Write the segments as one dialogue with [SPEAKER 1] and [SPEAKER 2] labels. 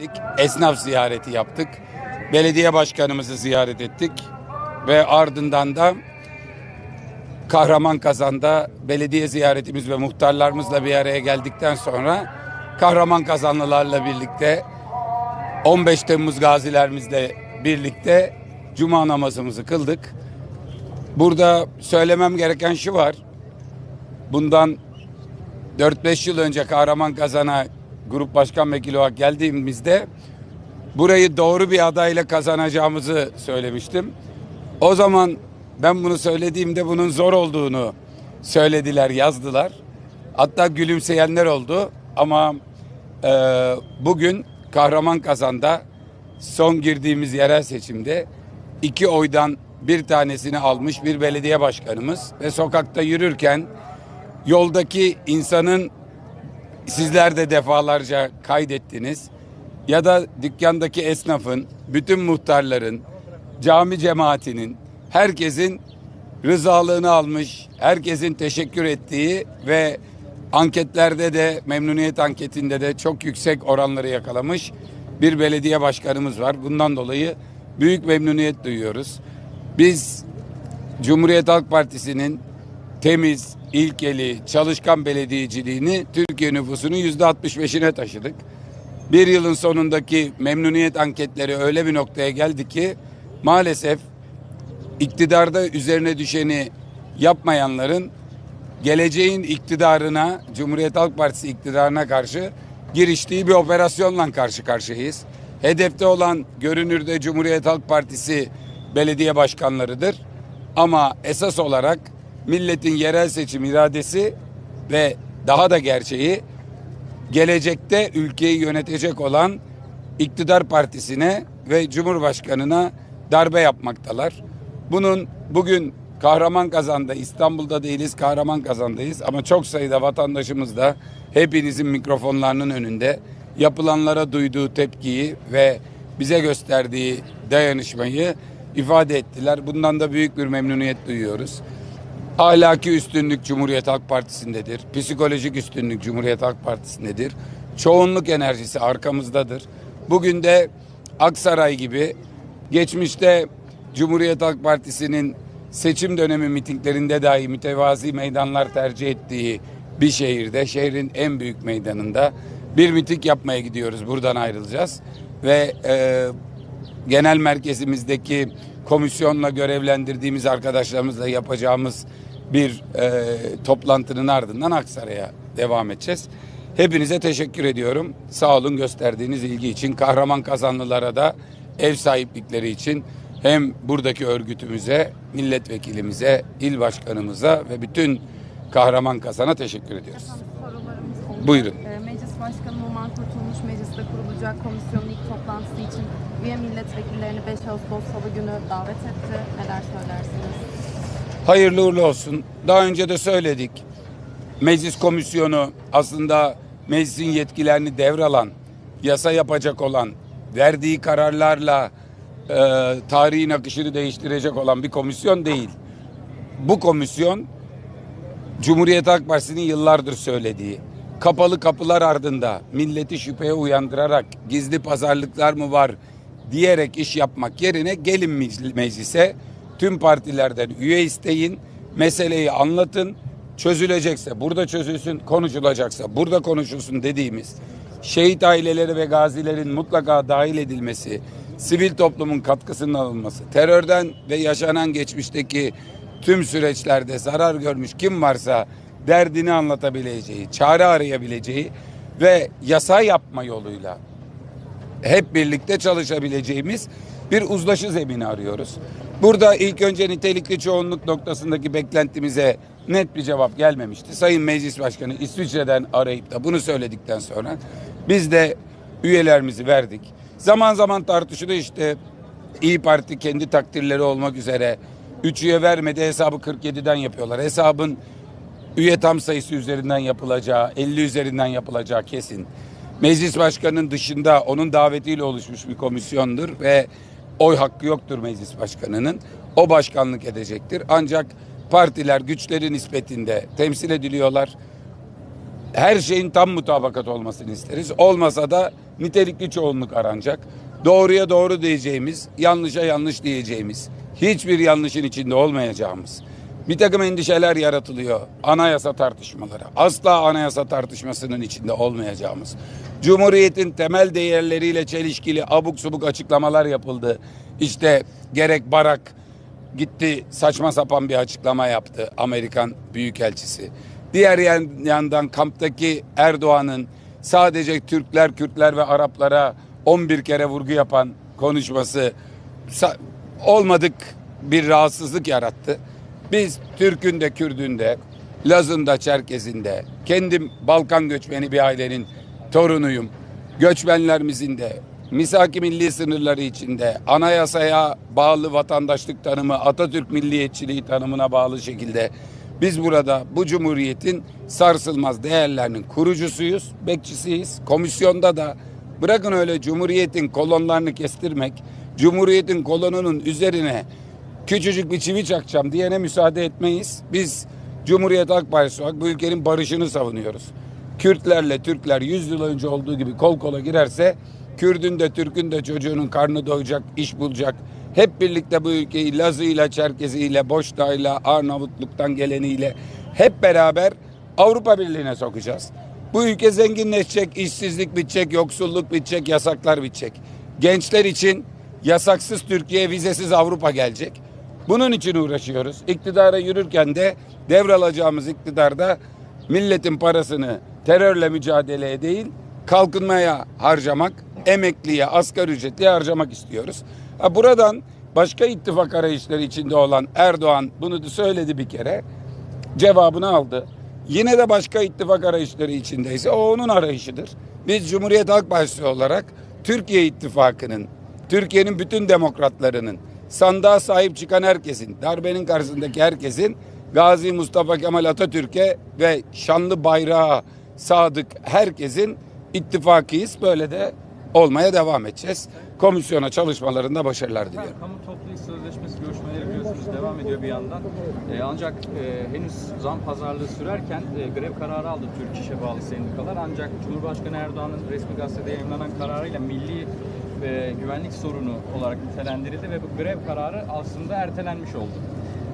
[SPEAKER 1] ettik. Esnaf ziyareti yaptık. Belediye başkanımızı ziyaret ettik. Ve ardından da Kahraman Kazan'da belediye ziyaretimiz ve muhtarlarımızla bir araya geldikten sonra Kahraman Kazanlılarla birlikte 15 Temmuz gazilerimizle birlikte cuma namazımızı kıldık. Burada söylemem gereken şu var. Bundan 4-5 yıl önce Kahraman Kazan'a grup başkan vekili olarak geldiğimizde burayı doğru bir adayla kazanacağımızı söylemiştim. O zaman ben bunu söylediğimde bunun zor olduğunu söylediler, yazdılar. Hatta gülümseyenler oldu ama e, bugün Kahraman Kazan'da son girdiğimiz yerel seçimde iki oydan bir tanesini almış bir belediye başkanımız ve sokakta yürürken yoldaki insanın sizler de defalarca kaydettiniz ya da dükkandaki esnafın, bütün muhtarların, cami cemaatinin, herkesin rızalığını almış, herkesin teşekkür ettiği ve anketlerde de memnuniyet anketinde de çok yüksek oranları yakalamış bir belediye başkanımız var. Bundan dolayı büyük memnuniyet duyuyoruz. Biz Cumhuriyet Halk Partisi'nin temiz, ilkeli, çalışkan belediyeciliğini Türkiye nüfusunun yüzde 65'ine taşıdık. Bir yılın sonundaki memnuniyet anketleri öyle bir noktaya geldi ki maalesef iktidarda üzerine düşeni yapmayanların geleceğin iktidarına, Cumhuriyet Halk Partisi iktidarına karşı giriştiği bir operasyonla karşı karşıyayız. Hedefte olan görünürde Cumhuriyet Halk Partisi belediye başkanlarıdır. Ama esas olarak milletin yerel seçim iradesi ve daha da gerçeği gelecekte ülkeyi yönetecek olan iktidar partisine ve cumhurbaşkanına darbe yapmaktalar. Bunun bugün Kahraman Kazan'da İstanbul'da değiliz Kahraman Kazan'dayız ama çok sayıda vatandaşımız da hepinizin mikrofonlarının önünde yapılanlara duyduğu tepkiyi ve bize gösterdiği dayanışmayı ifade ettiler. Bundan da büyük bir memnuniyet duyuyoruz. Ahlaki üstünlük Cumhuriyet Halk Partisi'ndedir. Psikolojik üstünlük Cumhuriyet Halk Partisi'ndedir. Çoğunluk enerjisi arkamızdadır. Bugün de Aksaray gibi geçmişte Cumhuriyet Halk Partisi'nin seçim dönemi mitinglerinde dahi mütevazi meydanlar tercih ettiği bir şehirde, şehrin en büyük meydanında bir miting yapmaya gidiyoruz. Buradan ayrılacağız ve e, genel merkezimizdeki komisyonla görevlendirdiğimiz arkadaşlarımızla yapacağımız bir e, toplantının ardından Aksaray'a devam edeceğiz. Hepinize teşekkür ediyorum. Sağ olun gösterdiğiniz ilgi için. Kahraman kazanlılara da ev sahiplikleri için hem buradaki örgütümüze, milletvekilimize, il başkanımıza ve bütün kahraman kazana teşekkür ediyoruz. Buyurun.
[SPEAKER 2] Ee, Meclis Başkanı Numan Kurtulmuş mecliste kurulacak komisyonun ilk toplantısı için üye milletvekillerini 5 Ağustos Salı günü davet etti. Neler söylersiniz?
[SPEAKER 1] Hayırlı uğurlu olsun. Daha önce de söyledik. Meclis komisyonu aslında meclisin yetkilerini devralan, yasa yapacak olan, verdiği kararlarla e, tarihin akışını değiştirecek olan bir komisyon değil. Bu komisyon Cumhuriyet Halk Partisi'nin yıllardır söylediği kapalı kapılar ardında milleti şüpheye uyandırarak gizli pazarlıklar mı var diyerek iş yapmak yerine gelin mecl- meclise tüm partilerden üye isteyin, meseleyi anlatın, çözülecekse burada çözülsün, konuşulacaksa burada konuşulsun dediğimiz şehit aileleri ve gazilerin mutlaka dahil edilmesi, sivil toplumun katkısının alınması, terörden ve yaşanan geçmişteki tüm süreçlerde zarar görmüş kim varsa derdini anlatabileceği, çare arayabileceği ve yasa yapma yoluyla hep birlikte çalışabileceğimiz bir uzlaşı zemini arıyoruz. Burada ilk önce nitelikli çoğunluk noktasındaki beklentimize net bir cevap gelmemişti. Sayın Meclis Başkanı İsviçre'den arayıp da bunu söyledikten sonra biz de üyelerimizi verdik. Zaman zaman tartışıldı işte İyi Parti kendi takdirleri olmak üzere 3 üye vermedi hesabı 47'den yapıyorlar. Hesabın üye tam sayısı üzerinden yapılacağı, 50 üzerinden yapılacağı kesin. Meclis başkanının dışında onun davetiyle oluşmuş bir komisyondur ve oy hakkı yoktur meclis başkanının. O başkanlık edecektir. Ancak partiler güçleri nispetinde temsil ediliyorlar. her şeyin tam mutabakat olmasını isteriz. Olmasa da nitelikli çoğunluk aranacak. Doğruya doğru diyeceğimiz, yanlışa yanlış diyeceğimiz, hiçbir yanlışın içinde olmayacağımız bir takım endişeler yaratılıyor. Anayasa tartışmaları. Asla anayasa tartışmasının içinde olmayacağımız. Cumhuriyetin temel değerleriyle çelişkili abuk subuk açıklamalar yapıldı. İşte gerek Barak gitti saçma sapan bir açıklama yaptı Amerikan Büyükelçisi. Diğer yan- yandan kamptaki Erdoğan'ın sadece Türkler, Kürtler ve Araplara 11 kere vurgu yapan konuşması olmadık bir rahatsızlık yarattı. Biz Türk'ün de Kürd'ün de kendim Balkan göçmeni bir ailenin torunuyum. Göçmenlerimizin de misaki milli sınırları içinde anayasaya bağlı vatandaşlık tanımı Atatürk milliyetçiliği tanımına bağlı şekilde biz burada bu cumhuriyetin sarsılmaz değerlerinin kurucusuyuz, bekçisiyiz. Komisyonda da bırakın öyle cumhuriyetin kolonlarını kestirmek, cumhuriyetin kolonunun üzerine küçücük bir çivi çakacağım diyene müsaade etmeyiz. Biz Cumhuriyet Halk Partisi olarak bu ülkenin barışını savunuyoruz. Kürtlerle Türkler 100 yıl önce olduğu gibi kol kola girerse Kürdün de Türk'ün de çocuğunun karnı doyacak, iş bulacak. Hep birlikte bu ülkeyi Lazı'yla, Çerkezi'yle, Boştağ'ıyla, Arnavutluk'tan geleniyle hep beraber Avrupa Birliği'ne sokacağız. Bu ülke zenginleşecek, işsizlik bitecek, yoksulluk bitecek, yasaklar bitecek. Gençler için yasaksız Türkiye, vizesiz Avrupa gelecek. Bunun için uğraşıyoruz. İktidara yürürken de devralacağımız iktidarda milletin parasını terörle mücadeleye değil, kalkınmaya harcamak, emekliye, asgari ücretliye harcamak istiyoruz. Ha buradan başka ittifak arayışları içinde olan Erdoğan bunu da söyledi bir kere. Cevabını aldı. Yine de başka ittifak arayışları içindeyse o onun arayışıdır. Biz Cumhuriyet Halk Partisi olarak Türkiye İttifakı'nın, Türkiye'nin bütün demokratlarının, sandığa sahip çıkan herkesin, darbenin karşısındaki herkesin Gazi Mustafa Kemal Atatürk'e ve şanlı bayrağa sadık herkesin ittifakıyız. Böyle de olmaya devam edeceğiz. Komisyona çalışmalarında başarılar diliyorum.
[SPEAKER 3] Kamu toplu iş sözleşmesi görüşmeleri biliyorsunuz devam ediyor bir yandan. Ee, ancak e, henüz zam pazarlığı sürerken e, grev kararı aldı Türk İş'e bağlı sendikalar. Ancak Cumhurbaşkanı Erdoğan'ın resmi gazetede yayınlanan kararıyla milli ve güvenlik sorunu olarak nitelendirildi ve bu grev kararı aslında ertelenmiş oldu.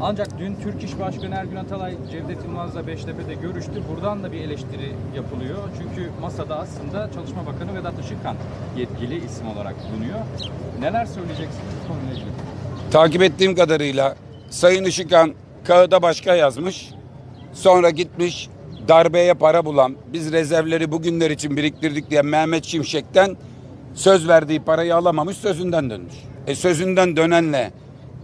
[SPEAKER 3] Ancak dün Türk İş Başkanı Ergün Atalay Cevdet Yılmaz'la Beştepe'de görüştü. Buradan da bir eleştiri yapılıyor. Çünkü masada aslında Çalışma Bakanı Vedat Işıkhan yetkili isim olarak bulunuyor. Neler söyleyeceksiniz konuyla ilgili?
[SPEAKER 1] Takip ettiğim kadarıyla Sayın Işıkhan kağıda başka yazmış. Sonra gitmiş darbeye para bulan biz rezervleri bugünler için biriktirdik diye Mehmet Şimşek'ten söz verdiği parayı alamamış sözünden dönmüş. E sözünden dönenle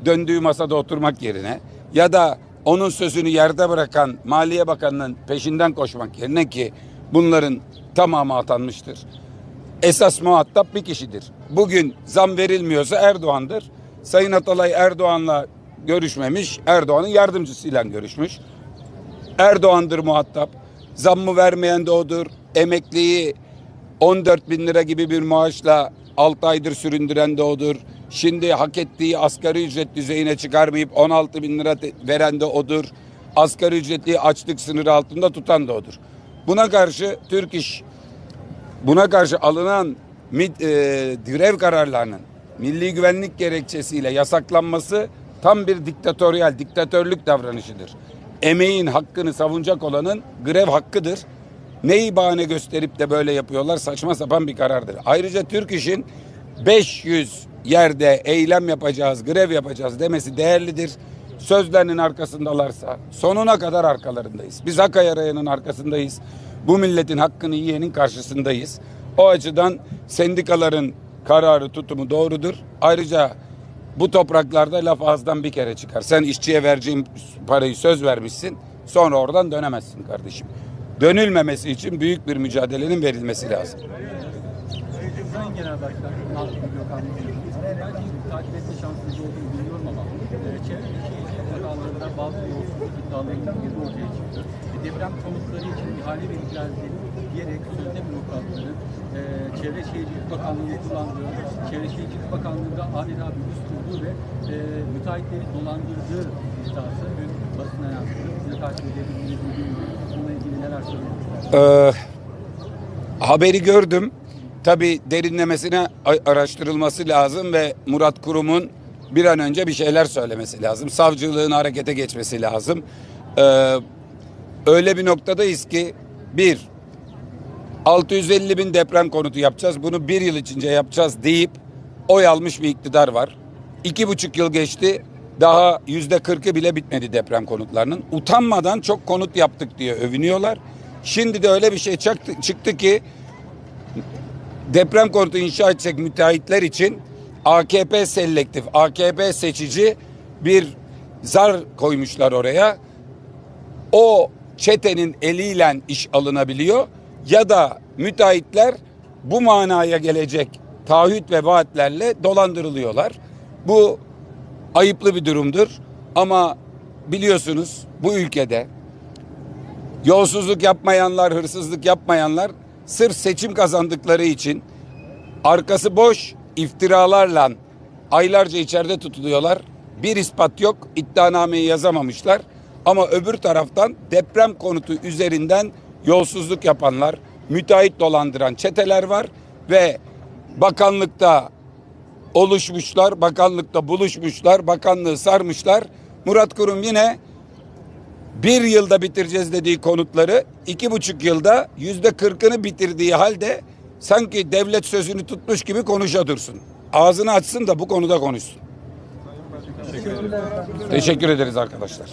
[SPEAKER 1] döndüğü masada oturmak yerine ya da onun sözünü yerde bırakan Maliye Bakanı'nın peşinden koşmak yerine ki bunların tamamı atanmıştır esas muhatap bir kişidir. Bugün zam verilmiyorsa Erdoğan'dır. Sayın Atalay Erdoğan'la görüşmemiş, Erdoğan'ın yardımcısıyla görüşmüş. Erdoğan'dır muhatap. Zammı vermeyen de odur. Emekliyi 14 bin lira gibi bir maaşla 6 aydır süründüren de odur. Şimdi hak ettiği asgari ücret düzeyine çıkarmayıp 16 bin lira veren de odur. Asgari ücretli açlık sınırı altında tutan da odur. Buna karşı Türk İş Buna karşı alınan mid, e, grev kararlarının milli güvenlik gerekçesiyle yasaklanması tam bir diktatöryal, diktatörlük davranışıdır. Emeğin hakkını savunacak olanın grev hakkıdır. Neyi bahane gösterip de böyle yapıyorlar saçma sapan bir karardır. Ayrıca Türk İş'in 500 yerde eylem yapacağız, grev yapacağız demesi değerlidir. Sözlerinin arkasındalarsa sonuna kadar arkalarındayız. Biz hak arayanın arkasındayız. Bu milletin hakkını yiyenin karşısındayız. O açıdan sendikaların kararı tutumu doğrudur. Ayrıca bu topraklarda laf ağızdan bir kere çıkar. Sen işçiye vereceğin parayı söz vermişsin. Sonra oradan dönemezsin kardeşim. Dönülmemesi için büyük bir mücadelenin verilmesi lazım.
[SPEAKER 4] Genel Başkan, Nazım Gökhan şimdi takip etme şansınız olduğunu bilmiyorum ama e, çevre şehircilik vakalarında bazı yolsuzluk iddialarının bir ortaya çıktı. E, deprem konutları için ihale vereceğiz diyerek sözde bürokratların e, Çevre Şehircilik Bakanlığı'nı kullandığı, Çevre Şehircilik Bakanlığı'nda adeta bir üst kurduğu ve e, müteahhitleri dolandırdığı iddiası dün basına yansıdı. Size takip edebildiğinizi bilmiyorum.
[SPEAKER 1] Ee, haberi gördüm. Tabi derinlemesine araştırılması lazım ve Murat Kurum'un bir an önce bir şeyler söylemesi lazım. Savcılığın harekete geçmesi lazım. Ee, öyle bir noktadayız ki bir 650 bin deprem konutu yapacağız. Bunu bir yıl içince yapacağız deyip oy almış bir iktidar var. İki buçuk yıl geçti. Daha yüzde kırkı bile bitmedi deprem konutlarının. Utanmadan çok konut yaptık diye övünüyorlar. Şimdi de öyle bir şey çıktı, çıktı ki deprem konutu inşa edecek müteahhitler için AKP selektif, AKP seçici bir zar koymuşlar oraya o çetenin eliyle iş alınabiliyor ya da müteahhitler bu manaya gelecek taahhüt ve vaatlerle dolandırılıyorlar. Bu ayıplı bir durumdur ama biliyorsunuz bu ülkede yolsuzluk yapmayanlar, hırsızlık yapmayanlar sırf seçim kazandıkları için arkası boş iftiralarla aylarca içeride tutuluyorlar. Bir ispat yok, iddianameyi yazamamışlar. Ama öbür taraftan deprem konutu üzerinden yolsuzluk yapanlar, müteahhit dolandıran çeteler var ve bakanlıkta oluşmuşlar, bakanlıkta buluşmuşlar, bakanlığı sarmışlar. Murat Kurum yine bir yılda bitireceğiz dediği konutları iki buçuk yılda yüzde kırkını bitirdiği halde sanki devlet sözünü tutmuş gibi konuşa dursun. Ağzını açsın da bu konuda konuşsun. Teşekkür ederiz arkadaşlar.